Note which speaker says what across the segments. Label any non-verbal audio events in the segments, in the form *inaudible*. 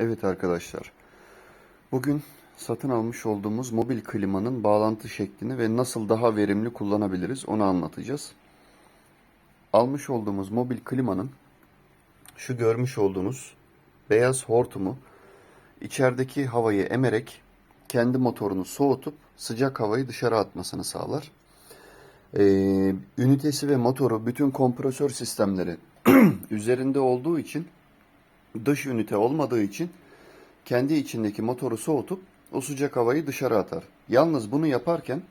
Speaker 1: Evet arkadaşlar. Bugün satın almış olduğumuz mobil klimanın bağlantı şeklini ve nasıl daha verimli kullanabiliriz onu anlatacağız. Almış olduğumuz mobil klimanın şu görmüş olduğunuz beyaz hortumu içerideki havayı emerek kendi motorunu soğutup sıcak havayı dışarı atmasını sağlar. Ee, ünitesi ve motoru bütün kompresör sistemleri *clears throat* üzerinde olduğu için dış ünite olmadığı için kendi içindeki motoru soğutup o sıcak havayı dışarı atar. Yalnız bunu yaparken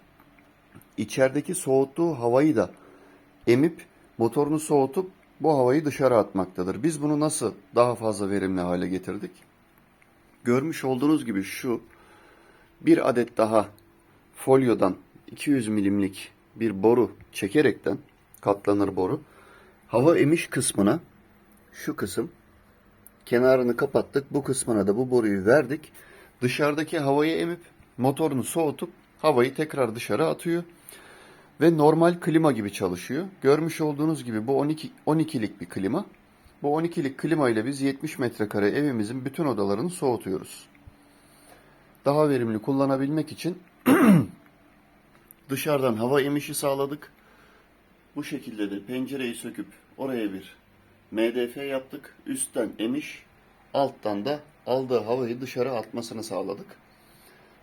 Speaker 1: içerideki soğuttuğu havayı da emip motorunu soğutup bu havayı dışarı atmaktadır. Biz bunu nasıl daha fazla verimli hale getirdik? Görmüş olduğunuz gibi şu bir adet daha folyodan 200 milimlik bir boru çekerekten katlanır boru hava emiş kısmına şu kısım kenarını kapattık. Bu kısmına da bu boruyu verdik. Dışarıdaki havayı emip motorunu soğutup havayı tekrar dışarı atıyor. Ve normal klima gibi çalışıyor. Görmüş olduğunuz gibi bu 12 12'lik bir klima. Bu 12'lik klima ile biz 70 metrekare evimizin bütün odalarını soğutuyoruz. Daha verimli kullanabilmek için *clears throat* dışarıdan hava emişi sağladık. Bu şekilde de pencereyi söküp oraya bir MDF yaptık. Üstten emiş, alttan da aldığı havayı dışarı atmasını sağladık.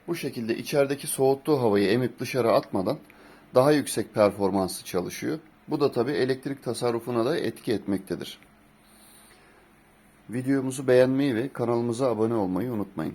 Speaker 1: Bu şekilde içerideki soğuttuğu havayı emip dışarı atmadan daha yüksek performanslı çalışıyor. Bu da tabii elektrik tasarrufuna da etki etmektedir. Videomuzu beğenmeyi ve kanalımıza abone olmayı unutmayın.